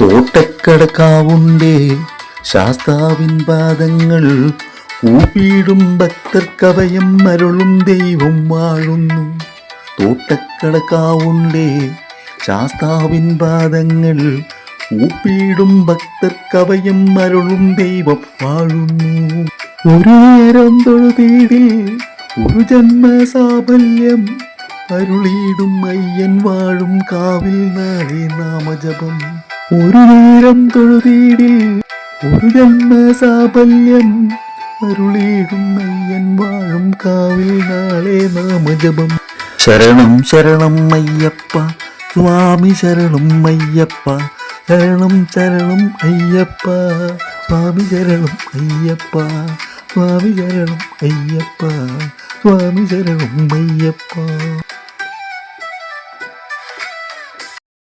തോട്ടക്കടക്കാവുണ്ടേ. ശാസ്താവിൻ പാദങ്ങൾ ഊപ്പിയിടും ഭക്തർക്കവയം മരുളും ദൈവം വാഴുന്നു. തോട്ടക്കടക്കാവുണ്ടേ. ശാസ്താവിൻ പാദങ്ങൾ ഊപ്പിയിടും ഭക്തർക്കവയം മരുളും ദൈവം വാഴുന്നു. ഒരു നേരം തൊഴുതീടിൽ ഒരു ജന്മ സാഫല്യം അരുളിയിടും അയ്യൻ വാഴും കാവിൽ നാളെ നാമജപം. ഒരു നേരം തൊഴുതീടിൽ ഒരു ജന്മ സാഫല്യം അരുളീടും അയ്യൻ വാഴും കാവിൽ നാളെ നാമജപം. ശരണം ശരണം അയ്യപ്പ സ്വാമി ശരണം അയ്യപ്പ ശരണം ശരണം അയ്യപ്പ സ്വാമി ശരണം അയ്യപ്പ സ്വാമി ശരണം അയ്യപ്പ സ്വാമി ശരണം അയ്യപ്പ.